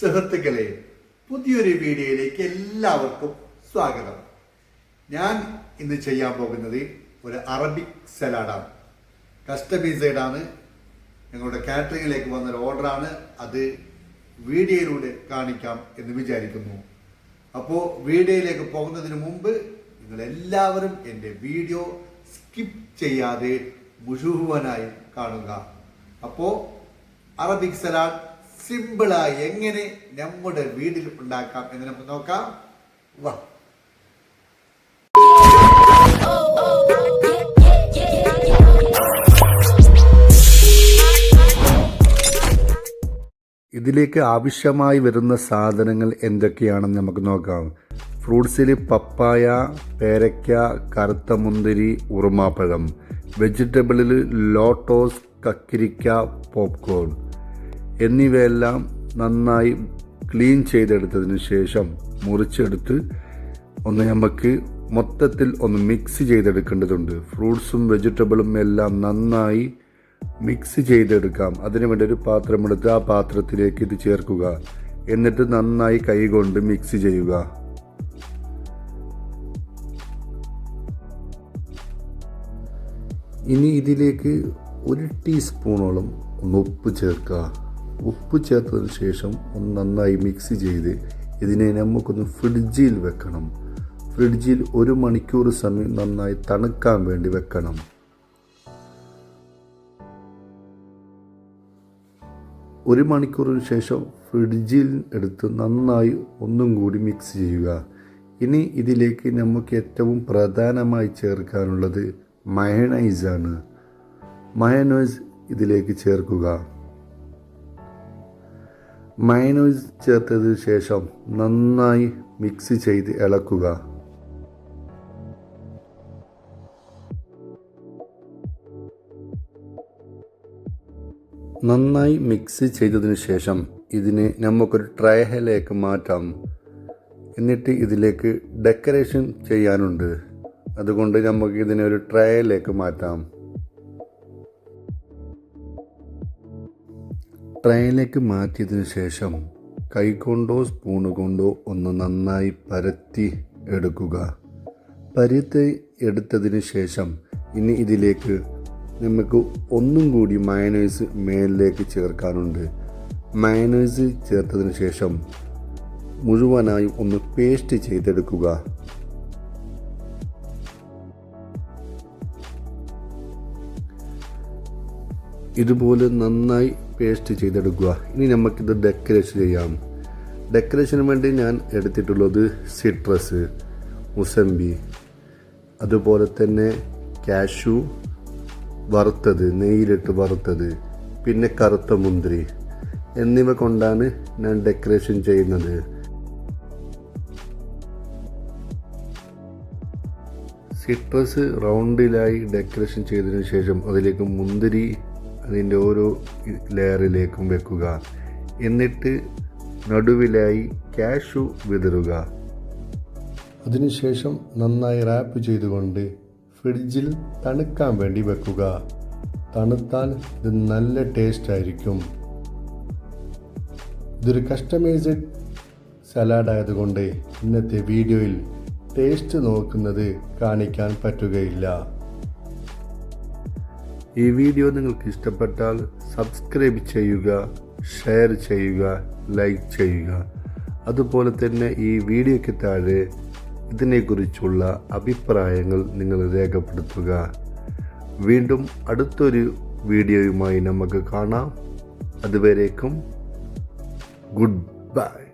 സുഹൃത്തുക്കളെ പുതിയൊരു വീഡിയോയിലേക്ക് എല്ലാവർക്കും സ്വാഗതം. ഞാൻ ഇന്ന് ചെയ്യാൻ പോകുന്നത് ഒരു അറബിക് സലാഡാണ്. കസ്റ്റമൈസേഡാണ്. ഞങ്ങളുടെ കാറ്ററിംഗിലേക്ക് വന്നൊരു ഓർഡറാണ്. അത് വീഡിയോയിലൂടെ കാണിക്കാം എന്ന് വിചാരിക്കുന്നു. അപ്പോൾ വീഡിയോയിലേക്ക് പോകുന്നതിന് മുമ്പ് നിങ്ങൾ എല്ലാവരും എന്റെ വീഡിയോ സ്കിപ്പ് ചെയ്യാതെ മുഴുവനായി കാണുക. അപ്പോൾ അറബിക് സലാഡ് സിമ്പിളായി എങ്ങനെ നമ്മുടെ വീട്ടിൽ ഉണ്ടാക്കാം എന്ന് നമുക്ക് നോക്കാം. വാ. ഇതിലേക്ക് ആവശ്യമായി വരുന്ന സാധനങ്ങൾ എന്തൊക്കെയാണെന്ന് നമുക്ക് നോക്കാം. ഫ്രൂട്ട്സിൽ പപ്പായ പേരയ്ക്ക കറുത്ത മുന്തിരി ഉറുമാപ്പഴം. വെജിറ്റബിളിൽ ലോട്ടോസ് കക്കിരിക്ക പോപ്കോൺ. എന്നിവയെല്ലാം നന്നായി ക്ലീൻ ചെയ്തെടുത്തതിന് ശേഷം മുറിച്ചെടുത്ത് ഒന്ന് നമുക്ക് മൊത്തത്തിൽ ഒന്ന് മിക്സ് ചെയ്തെടുക്കേണ്ടതുണ്ട്. ഫ്രൂട്ട്സും വെജിറ്റബിളും എല്ലാം നന്നായി മിക്സ് ചെയ്തെടുക്കാം. അതിനുവേണ്ടി ഒരു പാത്രമെടുത്ത് ആ പാത്രത്തിലേക്ക് ഇത് ചേർക്കുക. എന്നിട്ട് നന്നായി കൈകൊണ്ട് മിക്സ് ചെയ്യുക. ഇനി ഇതിലേക്ക് ഒരു ടീസ്പൂണോളം ഒന്ന് ഉപ്പ് ചേർക്കുക. ഉപ്പ് ചേർത്തതിന് ശേഷം ഒന്ന് നന്നായി മിക്സ് ചെയ്ത് ഇതിനെ നമുക്കൊന്ന് ഫ്രിഡ്ജിൽ വെക്കണം. ഫ്രിഡ്ജിൽ ഒരു മണിക്കൂർ സമയം നന്നായി തണുക്കാൻ വേണ്ടി വെക്കണം. ഒരു മണിക്കൂറിന് ശേഷം ഫ്രിഡ്ജിൽ എടുത്ത് നന്നായി ഒന്നും കൂടി മിക്സ് ചെയ്യുക. ഇനി ഇതിലേക്ക് നമുക്ക് ഏറ്റവും പ്രധാനമായി ചേർക്കാനുള്ളത് മയണൈസാണ് മയണൈസ് ഇതിലേക്ക് ചേർക്കുക. മയനൈസ് ചേർത്തതിന് ശേഷം നന്നായി മിക്സ് ചെയ്ത് ഇളക്കുക. നന്നായി മിക്സ് ചെയ്തതിന് ശേഷം ഇതിനെ നമുക്കൊരു ട്രയഹലേക്ക് മാറ്റാം. എന്നിട്ട് ഇതിലേക്ക് ഡെക്കറേഷൻ ചെയ്യാനുണ്ട്. അതുകൊണ്ട് നമുക്ക് ഇതിനെ ഒരു ട്രയലേക്ക് മാറ്റാം. ട്രയലിലേക്ക് മാറ്റിയതിനു ശേഷം കൈകൊണ്ടോ സ്പൂണ് കൊണ്ടോ ഒന്ന് നന്നായി പരത്തി എടുക്കുക. പരത്തി എടുത്തതിന് ശേഷം ഇനി ഇതിലേക്ക് നമുക്ക് ഒന്നും കൂടി മയനൈസ് മേലിലേക്ക് ചേർക്കാനുണ്ട്. മയനൈസ് ചേർത്തതിന് ശേഷം മുഴുവനായും ഒന്ന് പേസ്റ്റ് ചെയ്തെടുക്കുക. ഇതുപോലെ നന്നായി പേസ്റ്റ് ചെയ്തെടുക്കുക. ഇനി നമുക്കിത് ഡെക്കറേഷൻ ചെയ്യാം. ഡെക്കറേഷന് വേണ്ടി ഞാൻ എടുത്തിട്ടുള്ളത് സിട്രസ് മുസമ്പി അതുപോലെ തന്നെ കാഷു വറുത്തത് നെയ്യിലിട്ട് വറുത്തത് പിന്നെ കറുത്ത മുന്തിരി എന്നിവ കൊണ്ടാണ് ഞാൻ ഡെക്കറേഷൻ ചെയ്യുന്നത്. സിട്രസ് റൗണ്ടിലായി ഡെക്കറേഷൻ ചെയ്തതിനു ശേഷം അതിലേക്ക് മുന്തിരി അതിന്റെ ഓരോ ലെയറിലേക്കും വെക്കുക. എന്നിട്ട് നടുവിലായി കാഷു വിതറുക. അതിനുശേഷം നന്നായി റാപ്പ് ചെയ്തുകൊണ്ട് ഫ്രിഡ്ജിൽ തണുക്കാൻ വേണ്ടി വെക്കുക. തണുത്താൽ ഇത് നല്ല ടേസ്റ്റ് ആയിരിക്കും. ഇതൊരു കസ്റ്റമൈസ്ഡ് സലാഡ് ആയതുകൊണ്ട് ഇന്നത്തെ വീഡിയോയിൽ ടേസ്റ്റ് നോക്കുന്നത് കാണിക്കാൻ പറ്റുകയില്ല. ഈ വീഡിയോ നിങ്ങൾക്ക് ഇഷ്ടപ്പെട്ടാൽ സബ്സ്ക്രൈബ് ചെയ്യുക ഷെയർ ചെയ്യുക ലൈക്ക് ചെയ്യുക. അതുപോലെ തന്നെ ഈ വീഡിയോയ്ക്ക് താഴെ ഇതിനെക്കുറിച്ചുള്ള അഭിപ്രായങ്ങൾ നിങ്ങൾ രേഖപ്പെടുത്തുക. വീണ്ടും അടുത്തൊരു വീഡിയോയുമായി നമുക്ക് കാണാം. അതുവരേക്കും ഗുഡ് ബൈ.